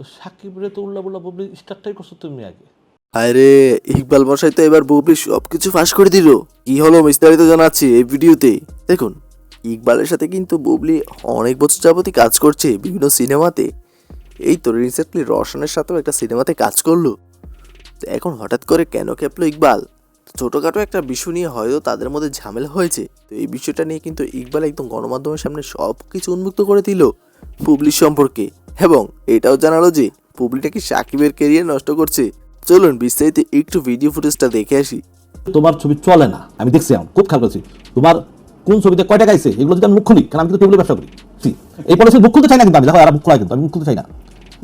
তো সাকিবরে তো উল্লা বুল্লা বুবলি স্টার্টটাই করছ তুমি আগে। আরে, ইকবাল মশাই তো এবার বুবলি সব কিছু ফাঁস করে দিল। কি হলো বিস্তারিত জানাচ্ছি এই ভিডিওতে। দেখুন, ইকবালের সাথে কিন্তু বুবলি অনেক বছর যাবতই কাজ করছে বিভিন্ন সিনেমাতে। এই তো রিসেন্টলি রশনের সাথেও একটা সিনেমাতে কাজ করল। তো এখন হঠাৎ করে কেন খেপলো ইকবাল? ছোটোখাটো একটা বিষয় নিয়ে হয়তো তাদের মধ্যে ঝামেলা হয়েছে। তো এই বিষয়টা নিয়ে কিন্তু ইকবাল একদম গণমাধ্যমের সামনে সব কিছু উন্মুক্ত করে দিল পুবলির সম্পর্কে। এবং এটাও জানালো যে পুবলিটা কি সাকিবের কেরিয়ার নষ্ট করছে। চলুন বিস্তারিত একটু ভিডিও ফুটেজটা দেখে আসি। তোমার ছবি চলে না। আমি দেখছি এখন খুব খেয়াল করছি। তোমার কোন ছবিতে কয় টাকা আইছে এগুলো যদি আমি মুখ খুলি কারণ আমি কিন্তু ব্যবসা করি। এই পলিসি মুখ খুলতে চাই না কিন্তু আমি। দেখো আর মুখ খোলা কিন্তু আমি মুখ খুলতে চাই না।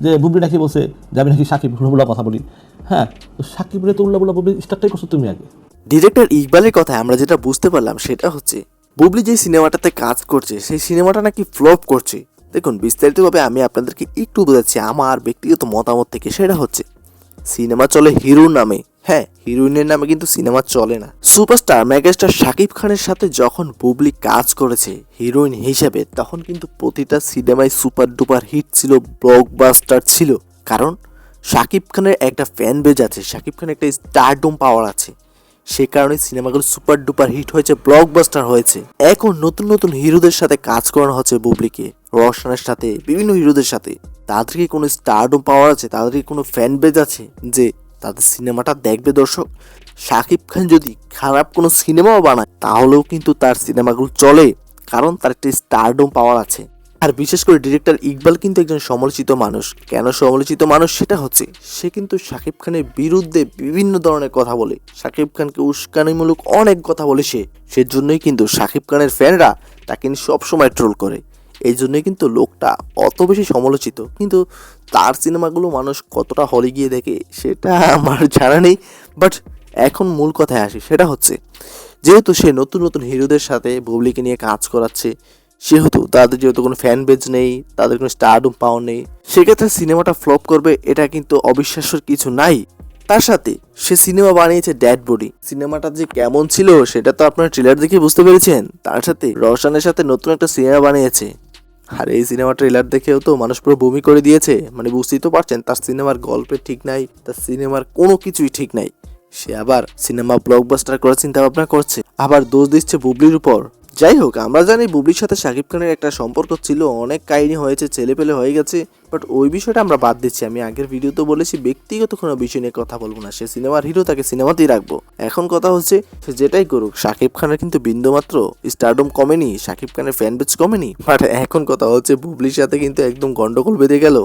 যে বুবলি নাকি বলছে যে আমি নাকি সাকিব উল্লা কথা বলি। হ্যাঁ তো সাকিবরে তো উল্লা বুল্লা বুবলি স্টার্টটাই করছ তুমি আগে। ডিরেক্টর ইকবালের কথায় আমরা যেটা বুঝতে পারলাম সেটা হচ্ছে বুবলি যে সিনেমাটাতে কাজ করছে সেই সিনেমাটা নাকি ফ্লপ করছে। দেখুন, বিস্তারিতভাবে আমি আপনাদেরকে একটু বোঝাচ্ছি আমার ব্যক্তিগত মতামত থেকে। সেটা হচ্ছে, সিনেমা চলে হিরোর নামে। হ্যাঁ হিরোইনের নামে কিন্তু সিনেমা চলে না। সুপারস্টার, মেগাস্টার শাকিব খানের সাথে যখন বুবলি কাজ করেছে হিরোইন হিসেবে, তখন কিন্তু প্রতিটা সিনেমায় সুপার ডুপার হিট ছিল, ব্লকবাস্টার ছিল। কারণ, শাকিব খানের একটা ফ্যান বেজ আছে, শাকিব খানের একটা স্টারডম পাওয়ার আছে। সে কারণে সিনেমাগুলো সুপার ডুপার হিট হয়েছে, ব্লকবাস্টার হয়েছে। এখন নতুন নতুন হিরোদের সাথে কাজ করানো হচ্ছে বুবলিকে। রোশনের সাথে, বিভিন্ন হিরোদের সাথে। তাদেরকে কোনো স্টারডম পাওয়ার আছে? তাদেরকে কোনো ফ্যান বেজ আছে? যে তাদের সিনেমাটা দেখবে দর্শক? শাকিব খান যদি খারাপ কোনো সিনেমাও বানায়, তাহলেও কিন্তু তার সিনেমাগুলো চলে, কারণ তার একটা স্টারডম পাওয়ার আছে। আর বিশেষ করে ডিরেক্টর ইকবাল কিন্তু একজন সমালোচিত মানুষ। কেন সমালোচিত মানুষ সেটা হচ্ছে, সে কিন্তু শাকিব খানের বিরুদ্ধে বিভিন্ন ধরনের কথা বলে। শাকিব খানকে উস্কানিমূলক অনেক কথা বলে সে। সেজন্যই কিন্তু শাকিব খানের ফ্যানরা তাকে সবসময় ট্রোল করে। এই জন্যই কিন্তু লোকটা অত বেশি সমালোচিত। কিন্তু তার সিনেমাগুলো মানুষ কতটা হলে গিয়ে দেখে, সেটা আমার জানা নেই। বাট এখন মূল কথায় আসি, সেটা হচ্ছে, যেহেতু সে নতুন নতুন হিরোদের সাথে বুবলিকে নিয়ে কাজ করাচ্ছে, সেহেতু তাদের যেহেতু কোনো ফ্যান বেজ নেই, তাদের কোনো স্টারডম পাওয়ার নেই, সেক্ষেত্রে সিনেমাটা ফ্লপ করবে এটা কিন্তু অবিশ্বাস্যর কিছু নাই। তার সাথে সে সিনেমা বানিয়েছে ড্যাড বডি সিনেমাটা যে কেমন ছিল, সেটা তো আপনার ট্রেলার দেখে বুঝতে পেরেছেন। তার সাথে রওশনের সাথে নতুন একটা সিনেমা বানিয়েছে। আর, এই সিনেমার ট্রেলার দেখেও তো মানুষ পুরো বমি করে দিয়েছে। মানে বুঝতেই তো পারছেন, তার সিনেমার গল্পের ঠিক নাই, তার সিনেমার কোনো কিছুই ঠিক নাই। সে আবার সিনেমা ব্লকবাস্টার করার চিন্তা ভাবনা করছে। আবার দোষ দিচ্ছে বুবলির উপর। যাই হোক আমরা জানি বুবলির সাথে শাকিব খানের একটা সম্পর্ক ছিল, অনেক কাহিনী হয়েছে ছেলে পেলে হয়ে গেছে বাট ওই বিষয়টা আমরা বাদ দিচ্ছি। আমি আগের ভিডিওতে বলেছি, ব্যক্তিগত কোনো বিষয় নিয়ে কথা বলব না। সে সিনেমার হিরো, তাকে সিনেমাতেই রাখব। এখন কথা হচ্ছে, সে যেটাই করুক, শাকিব খানের কিন্তু বিন্দুমাত্র স্টারডম কমেনি, শাকিব খানের ফ্যান বেজ কমেনি বাট এখন কথা হচ্ছে, বুবলির সাথে কিন্তু একদম গন্ডগোল বেঁধে গেল।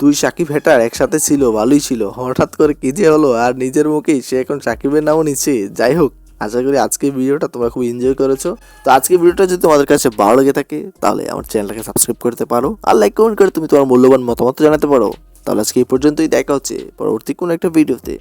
দুই সাকিব হেটার একসাথে ছিল, ভালোই ছিল, হঠাৎ করে কি যে হলো, আর নিজের মুখেই সে এখন সাকিবের নামও নিচ্ছে। যাই হোক আশা করি আজকের ভিডিওটা তোমরা খুব এনজয় করেছ। তো আজকের ভিডিওটা যদি তোমাদের কাছে ভালো লেগে থাকে, তাহলে আমার চ্যানেলটাকে সাবস্ক্রাইব করতে পারো। আর লাইক কমেন্ট করে তুমি তোমার মূল্যবান মতামত জানাতে পারো। তাহলে আজকে এই পর্যন্তই, দেখা হচ্ছে পরবর্তী কোনো একটা ভিডিওতে